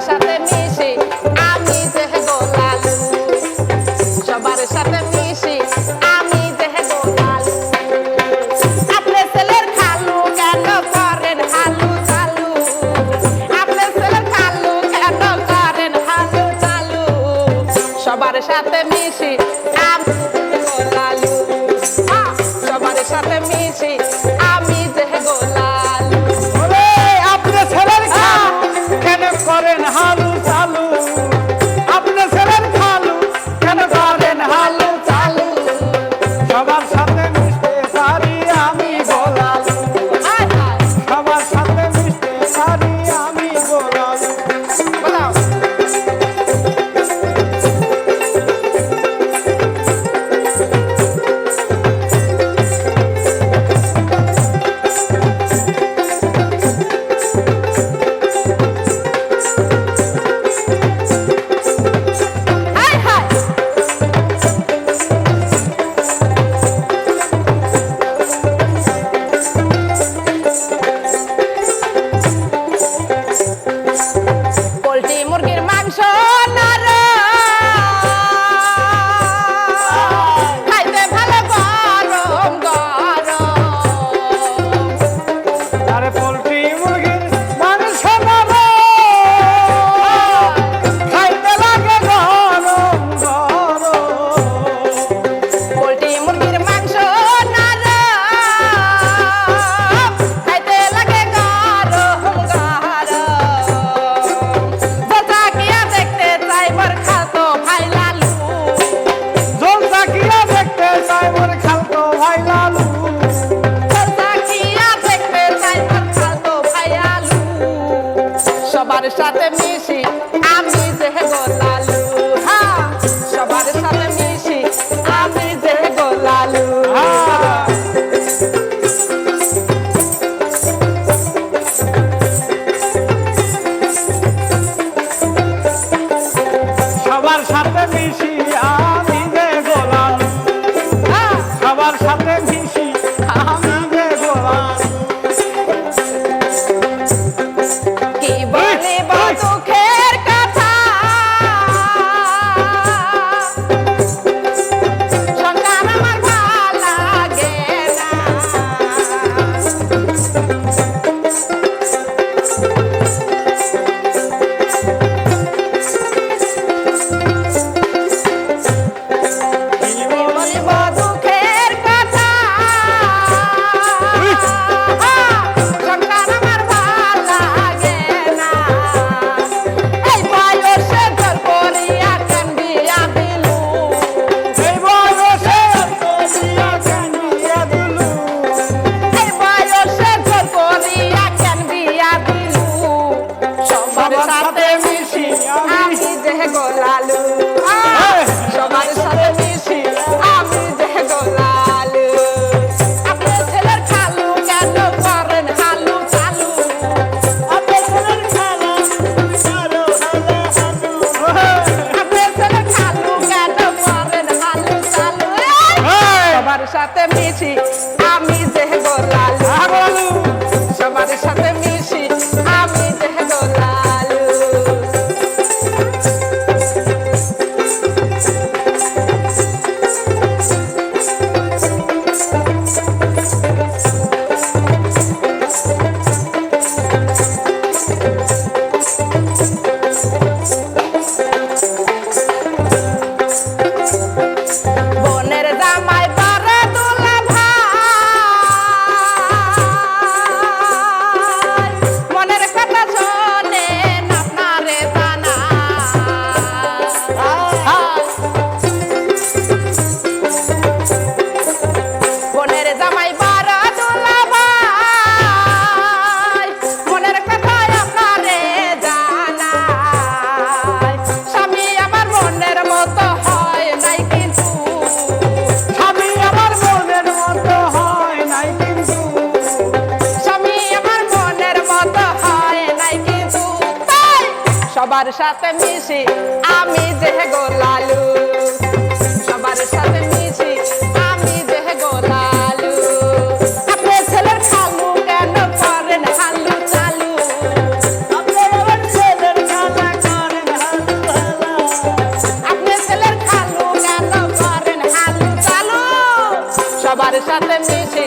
সাথে সবার সাথে মিশি, আমি যে গোলালু হা, সবার সাথে মিশি, আমি যে গোলালু সবার সাথে মিশি, আমি পেয়েছি সবার সাথে মিশি, আমি যে গো লালু। সবার সাথে মিশি, আমি যে গো লালু। আপনার ছেলের খালু কেন করেন হালু চালু? আপনার ছেলের খালা করেন হালু আপনার ছেলের খালু কেন করেন হালু চালু? সবার সাথে মিশি